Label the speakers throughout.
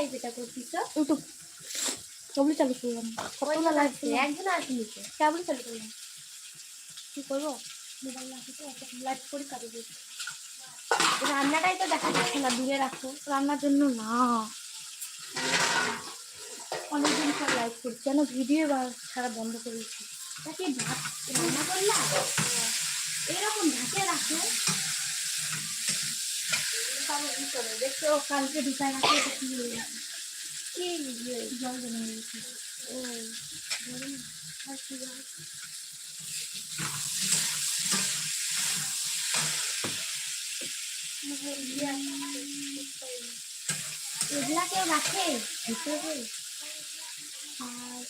Speaker 1: Live এটা করছিস
Speaker 2: YouTube কেবলই চালু করলাম। কতগুলো লাইভ
Speaker 1: একজন আসেনি তো।
Speaker 2: কেবলই চালু করলাম। কি করব? মোবাইল থেকে একটা লাইভ করি কাজে
Speaker 1: রান্নাটাই তো দেখা যাচ্ছে না দূরে রাখো।
Speaker 2: রান্নার জন্য না। অনেকদিন পর লাইভ করছি। কেন? ভিডিও ছাড়া বন্ধ করেছি।
Speaker 1: তাকে ভাত রান্না করলাম? এরকম ঢাকে রাখো
Speaker 2: কালকে ঢুকায় রাখি এটা কি হয়ে গেছে?
Speaker 1: কি ইয়ে,
Speaker 2: জল জমে গেছে
Speaker 1: ও
Speaker 2: গরম আর কি
Speaker 1: এগুলা কেউ রাখে ভিতরে
Speaker 2: আর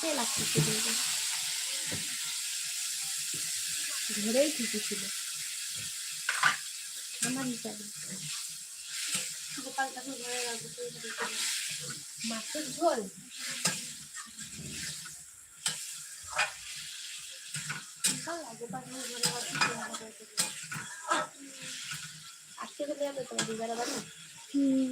Speaker 1: তেল কিন্তু ঘরেই ঠিকই ছিল আমার হিসাবে। মাছের ঝোল
Speaker 2: গোপাল না, গোপালটাকে ঘরে রাখব তো এটা দেখতে হবে।
Speaker 1: আজকে চলে যাবে তোমার দিদারা বাড়ি
Speaker 2: হুম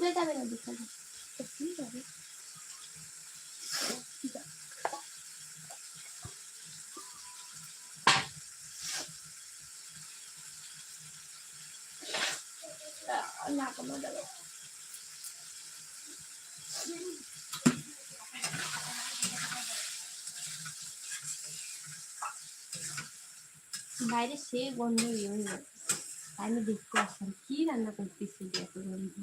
Speaker 1: দুপুরে যাবে না বিকালে বাইরে সে গন্ধ আমি দেখতে আসলাম, কি রান্না করতেছি এত গন্ধ?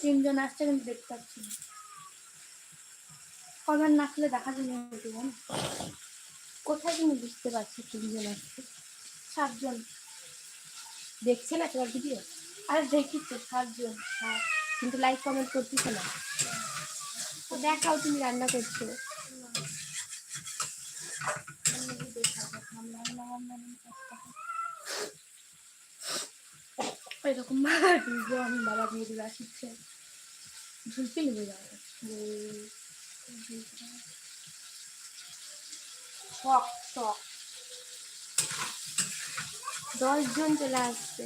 Speaker 2: তিনজন আসছে কিন্তু দেখতে পাচ্ছি না। না খুলে দেখা যায় না
Speaker 1: কোথায় তুমি বুঝতে পারছ তিনজন আসছে।
Speaker 2: সাতজন।
Speaker 1: দেখছে না তোমার ভিডিও
Speaker 2: আরে দেখি সাতজন।
Speaker 1: কিন্তু লাইক কমেন্ট করতেছে না। দেখাও তুমি রান্না করছ।
Speaker 2: এরকম ভিডিও আমি বাবা দিলে আসছে ঝুলতে লেগে যাবে।
Speaker 1: শখ চলে আসছে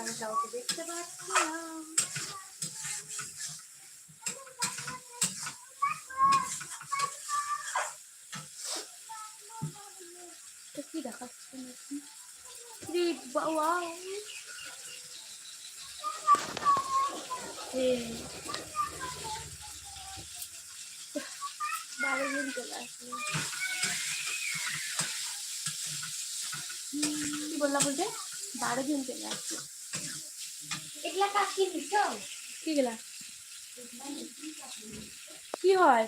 Speaker 2: আমি কাউকে দেখতে পাচ্ছি না এটা কি দেখাচ্ছে নাকি বাবা এই বারো জন চলে আসবে কি বললা বলতে বারো জন চলে আসবে
Speaker 1: এগুলা কাজ কি দিচ্ছ
Speaker 2: কি গেলা? কি হয়?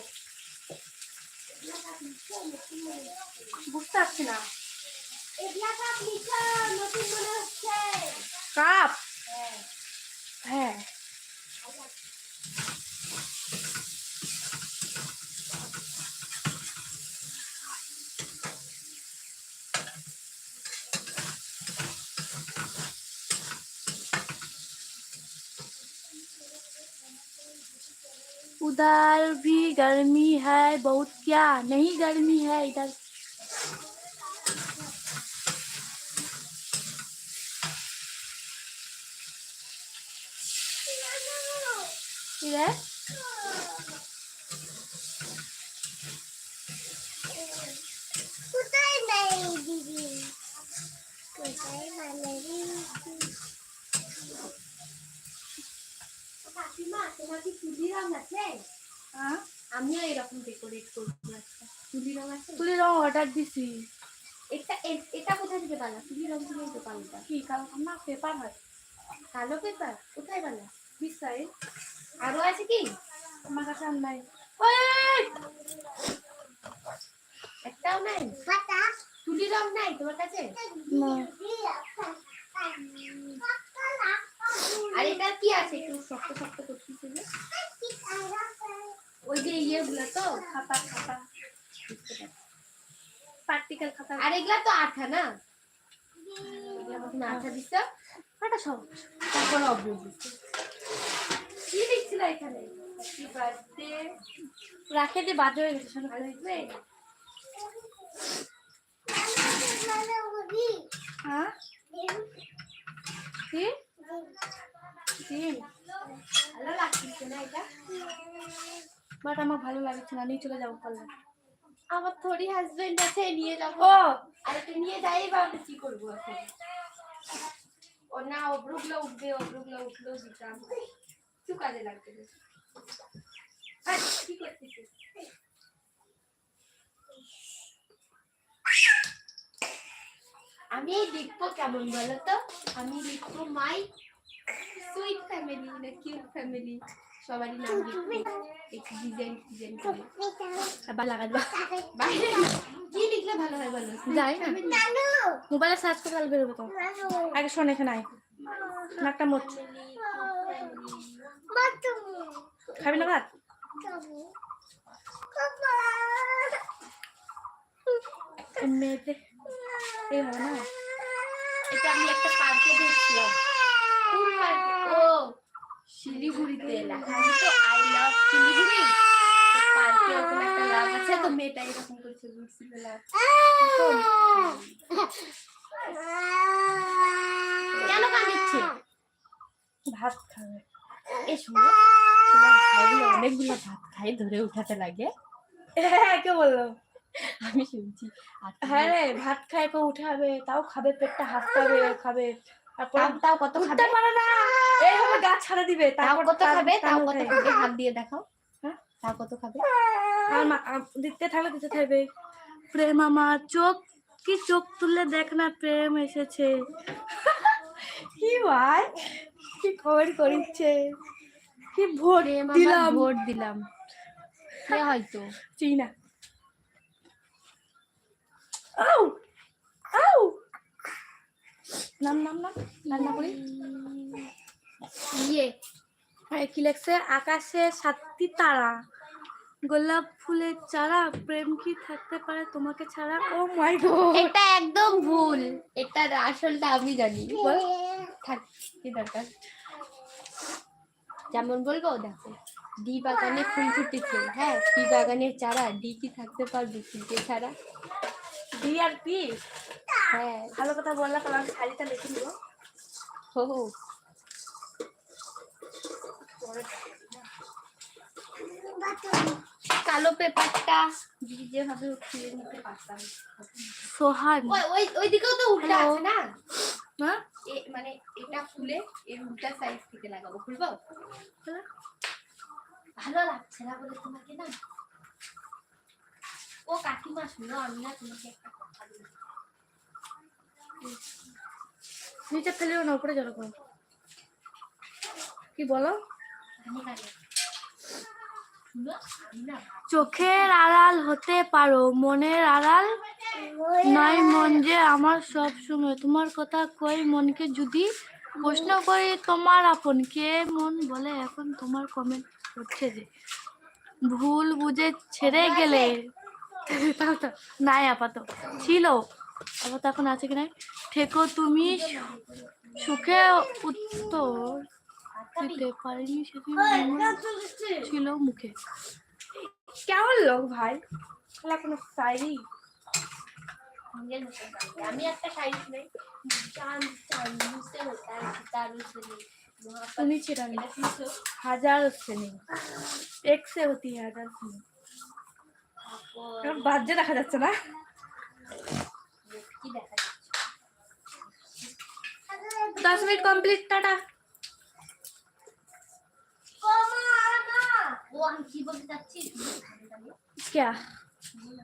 Speaker 2: বুঝতে পারছি না। কাপ হ্যাঁ उधर भी गर्मी है बहुत क्या नहीं गर्मी है इधर हाँ
Speaker 1: আমিও এরকম ডেকোরেট করব একটা। চুলি রং আছে?
Speaker 2: তুই রং অর্ডার দিছি।
Speaker 1: এটা এ- এটা কোথায় থেকে বানা চুলি রং থেকে তো পাল্টা।
Speaker 2: কি কাল না পেপার হয়।
Speaker 1: কালো পেপার? কোথায় বানা
Speaker 2: বিশাই
Speaker 1: আরও আছে কি?
Speaker 2: আমার কাছে আর নাই।
Speaker 1: একটাও নাই? রং নাই তোমার কাছে? আর এটা কি আছে? একটু শক্ত শক্ত করতেছে ওই যে ইয়েগুলো তো খাপা খাপা
Speaker 2: প্র্যাকটিক্যাল খাতা।
Speaker 1: আর এগুলা তো আঠা না? মতন আঠা দিচ্ছ
Speaker 2: এটা সব
Speaker 1: তারপর অব্র দিচ্ছ কি লিখছিল এখানে? হ্যাপি বার্থডে
Speaker 2: রাখে দিয়ে বাদ হয়ে গেছে শোনো।
Speaker 1: আসবে
Speaker 2: হ্যাঁ? কি? ডিম
Speaker 1: ভালো লাগছে না এটা?
Speaker 2: বাট আমার ভালো লাগছে না নিয়ে চলে যাব পারলে।
Speaker 1: আমার থোড়ি হাজবেন্ড আছে নিয়ে যাব। আর এটা নিয়ে যাই বা আমি কি করব এখন? ও না অব্রুগুলো উঠবে অব্রুগুলো উঠলেও দিতাম কিছু কাজে লাগবে কি করতেছিস? আমি লিখব কেমন বলো তো আমি লিখব মাই সুইট ফ্যামিলি না কিউট ফ্যামিলি সবারই নাম লিখব। একটু ডিজাইন ডিজাইন করে।
Speaker 2: আবার লাগাবে
Speaker 1: বাইরে কি লিখলে ভালো হয় বলো?
Speaker 2: যাই। না মোবাইলে সার্চ করে তাহলে বেরোবে তো। আগে শোন এখানে আয়। নাকটা মোট খাবি না ভাত? মেয়েতে? এই হবে না?
Speaker 1: এটা আমি একটা পার্কে দেখছিলাম। ও শিলিগুড়িতে লেখা তো আই লাভ শিলিগুড়ি। পার্কে ওখানে একটা লাভ আছে। তো মেয়েটা এরকম করে ছবি লাভ। কেন কাঁদিচ্ছে?
Speaker 2: ভাত খাবে।
Speaker 1: অনেকগুলো ভাত খাই ধরে উঠাতে লাগে।
Speaker 2: হ্যাঁ কে বলল?
Speaker 1: আমি শুনছি। আর
Speaker 2: হ্যাঁ রে ভাত খায় কেউ উঠাবে তাও খাবে পেটটা হাসপাবে খাবে। তারপর
Speaker 1: তাও কত খাবে?
Speaker 2: পারে না। এইভাবে গাছ ছাড়া দিবে
Speaker 1: তাও কত খাবে? তাও কত খাবে? হাত দিয়ে দেখাও।
Speaker 2: হ্যাঁ?
Speaker 1: তাও কত খাবে?
Speaker 2: আর দিতে থাকলে দিতে থাকবে। প্রেম আমার চোখ কি চোখ তুললে দেখ না প্রেম এসেছে। কি ভাই? কি কমেন্ট করিচ্ছে? কি ভোট দিলাম?
Speaker 1: ভোট দিলাম। সে হয়তো।
Speaker 2: চিনি না। আউ! আউ! নাম নাম নাম রান্না করি?
Speaker 1: ইয়ে।
Speaker 2: আর কি লেখছে? আকাশে সাতটি তারা। গোলাপ ফুলের চারা প্রেম কি থাকতে পারে তোমাকে ছাড়া? ও মাই গড
Speaker 1: এটা একদম ভুল। এটার আসলটা আমি জানি। বল। থাক কি দরকার? যেমন বলব দেখো ডি বাগানে ফুল ফুটেছে হ্যাঁ ডি বাগানের চারা ডি কি থাকতে পারবে ফুলকে ছাড়া?
Speaker 2: D R P?
Speaker 1: হ্যাঁ।
Speaker 2: ভালো কথা বললা তাহলে আমি শাড়িটা লিখে নিব
Speaker 1: হো হো। কালো পেপারটা যেভাবে উঠিয়ে নিতে পারতাম।
Speaker 2: সোহান।
Speaker 1: ওই ওই ওই দিকেও তো উল্টা আছে না?
Speaker 2: হ্যাঁ?
Speaker 1: এ মানে এটা খুলে এর উল্টা সাইড থেকে লাগাবো খুলবো? ভালো লাগছে না বলে তোমাকে না? ও কাকিমা শুনো আমি না তোমাকে একটা কথা বলি।
Speaker 2: নিচে ফেলিও না উপরে জল করো কি বলো? চোখের আড়াল হতে পারো মনের আড়াল নয় মন যে আমার সব সময়। তোমার কথা কই মনকে যদি প্রশ্ন করি, তোমার আপন কে মন বলে? এখন তোমার কমেন্ট করছে যে, ভুল বুঝে ছেড়ে গেলে। নাই আপাতত। ছিল। আপাত এখন আছে কি নাই? ঠেকো তুমি সুখে উত্তর দিতে পারিনি ছিল মুখে। কেমন লোক ভাই? কোনো
Speaker 1: গান। আমি একটা শাড়ি শুনাই চান চান বুঝতে হতাম তার শুনি
Speaker 2: তুমি
Speaker 1: ছিল
Speaker 2: হাজার শ্রেণি এক্সে হতি হাজার শ্রেণি বাজে দেখা যাচ্ছে না? দশ মিনিট কমপ্লিট টাটা।
Speaker 1: কি বলতে চাচ্ছি?